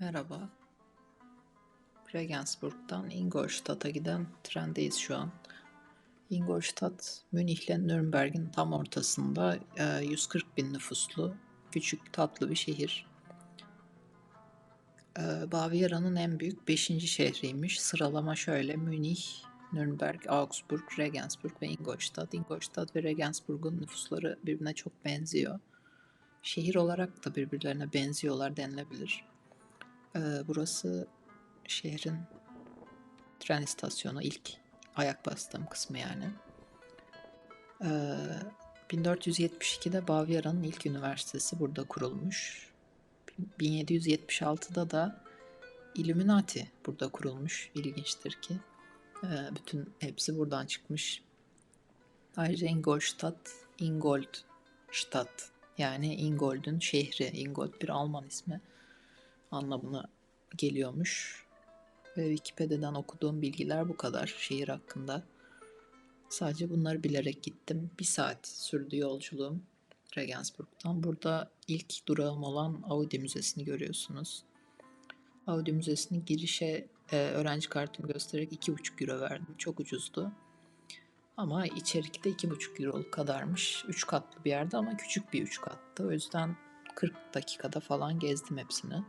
Merhaba. Regensburg'dan Ingolstadt'a giden trendeyiz şu an. Ingolstadt, Münih ile Nürnberg'in tam ortasında e, 140 bin nüfuslu küçük tatlı bir şehir. E, Bavyera'nın en büyük 5. şehriymiş. Sıralama şöyle Münih, Nürnberg, Augsburg, Regensburg ve Ingolstadt. Ingolstadt ve Regensburg'un nüfusları birbirine çok benziyor. Şehir olarak da birbirlerine benziyorlar denilebilir. Ee, burası şehrin tren istasyonu ilk ayak bastığım kısmı yani. Ee, 1472'de Bavyera'nın ilk üniversitesi burada kurulmuş. 1776'da da Illuminati burada kurulmuş. İlginçtir ki. Ee, bütün hepsi buradan çıkmış. Ayrıca Ingolstadt, Ingolstadt yani Ingold'un şehri. Ingold bir Alman ismi anlamına geliyormuş. Ve Wikipedia'dan okuduğum bilgiler bu kadar şehir hakkında. Sadece bunları bilerek gittim. Bir saat sürdü yolculuğum Regensburg'dan. Burada ilk durağım olan Audi Müzesi'ni görüyorsunuz. Audi Müzesi'nin girişe e, öğrenci kartımı göstererek 2,5 euro verdim. Çok ucuzdu. Ama içerikte 2,5 euro kadarmış. 3 katlı bir yerde ama küçük bir 3 kattı. O yüzden 40 dakikada falan gezdim hepsini.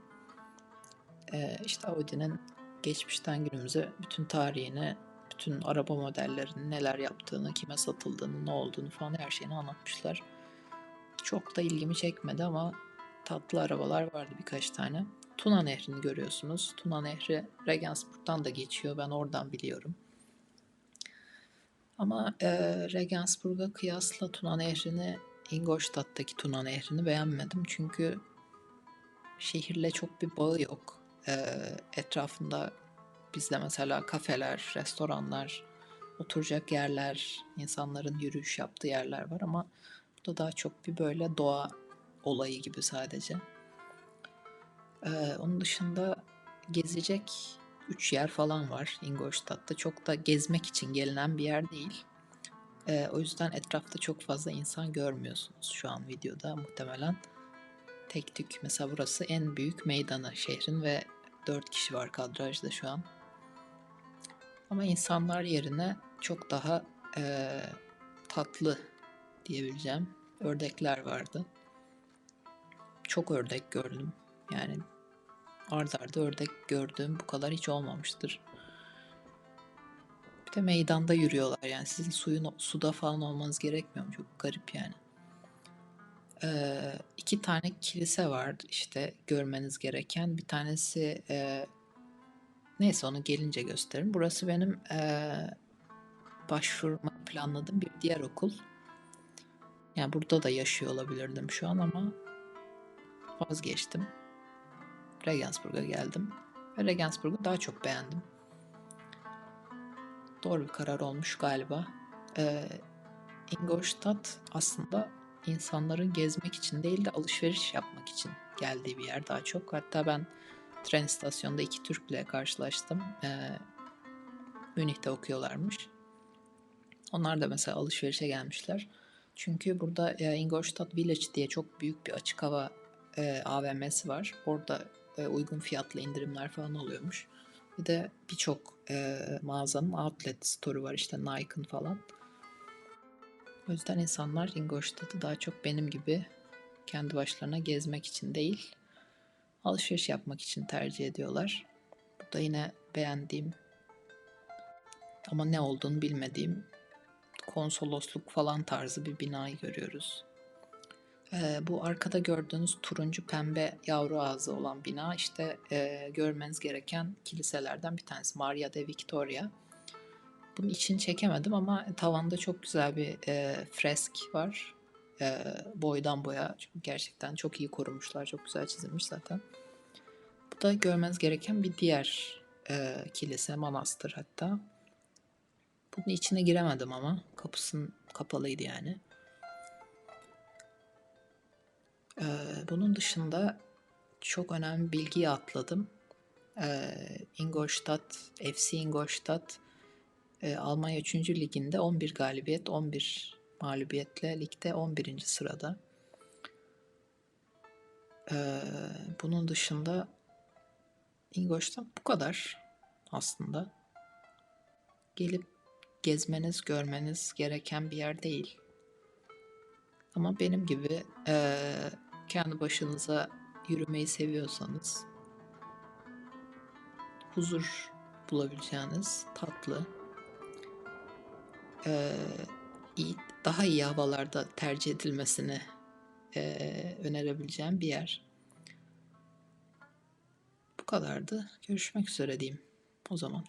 Ee, işte Audi'nin geçmişten günümüze bütün tarihini, bütün araba modellerinin neler yaptığını, kime satıldığını, ne olduğunu falan her şeyini anlatmışlar. Çok da ilgimi çekmedi ama tatlı arabalar vardı birkaç tane. Tuna Nehri'ni görüyorsunuz. Tuna Nehri Regensburg'dan da geçiyor. Ben oradan biliyorum. Ama e, Regensburg'a kıyasla Tuna Nehri'ni, Ingolstadt'taki Tuna Nehri'ni beğenmedim. Çünkü şehirle çok bir bağı yok. E, etrafında bizde mesela kafeler, restoranlar, oturacak yerler, insanların yürüyüş yaptığı yerler var ama bu da daha çok bir böyle doğa olayı gibi sadece. E, onun dışında gezecek üç yer falan var Ingolstadt'ta. Çok da gezmek için gelinen bir yer değil. E, o yüzden etrafta çok fazla insan görmüyorsunuz şu an videoda muhtemelen. Tek tük. Mesela burası en büyük meydanı şehrin ve 4 kişi var kadrajda şu an. Ama insanlar yerine çok daha e, tatlı diyebileceğim ördekler vardı. Çok ördek gördüm. Yani ard arda ördek gördüğüm bu kadar hiç olmamıştır. Bir de meydanda yürüyorlar yani sizin suyun suda falan olmanız gerekmiyor mu? Çok garip yani. Ee, iki tane kilise var işte görmeniz gereken. Bir tanesi e, neyse onu gelince gösteririm. Burası benim e, başvurma planladığım bir diğer okul. Yani burada da yaşıyor olabilirdim şu an ama vazgeçtim. Regensburg'a geldim. Ve Regensburg'u daha çok beğendim. Doğru bir karar olmuş galiba. Ee, Ingolstadt aslında insanların gezmek için değil de alışveriş yapmak için geldiği bir yer daha çok. Hatta ben tren istasyonunda iki Türk'le karşılaştım. Ee, Münih'te okuyorlarmış. Onlar da mesela alışverişe gelmişler. Çünkü burada e, Ingolstadt Village diye çok büyük bir açık hava e, AVM'si var. Orada e, uygun fiyatlı indirimler falan oluyormuş. Bir de birçok e, mağazanın outlet store'u var işte Nike'ın falan. O yüzden insanlar Ingolstadt'ı daha çok benim gibi kendi başlarına gezmek için değil, alışveriş yapmak için tercih ediyorlar. Bu da yine beğendiğim ama ne olduğunu bilmediğim konsolosluk falan tarzı bir binayı görüyoruz. Ee, bu arkada gördüğünüz turuncu pembe yavru ağzı olan bina işte e, görmeniz gereken kiliselerden bir tanesi. Maria de Victoria. Bunun içini çekemedim ama tavanda çok güzel bir e, fresk var. E, boydan boya gerçekten çok iyi korumuşlar. Çok güzel çizilmiş zaten. Bu da görmeniz gereken bir diğer e, kilise, manastır hatta. Bunun içine giremedim ama kapısının kapalıydı yani. Ee, bunun dışında çok önemli bilgiyi atladım. Ee, Ingolstadt, FC Ingolstadt e, Almanya 3. Liginde 11 galibiyet, 11 mağlubiyetle ligde 11. sırada. Ee, bunun dışında İngoç'ta bu kadar aslında. Gelip gezmeniz, görmeniz gereken bir yer değil. Ama benim gibi eee, kendi başınıza yürümeyi seviyorsanız huzur bulabileceğiniz tatlı, eee, iyi, daha iyi havalarda tercih edilmesini eee, önerebileceğim bir yer. Bu kadardı. Görüşmek üzere diyeyim o zaman.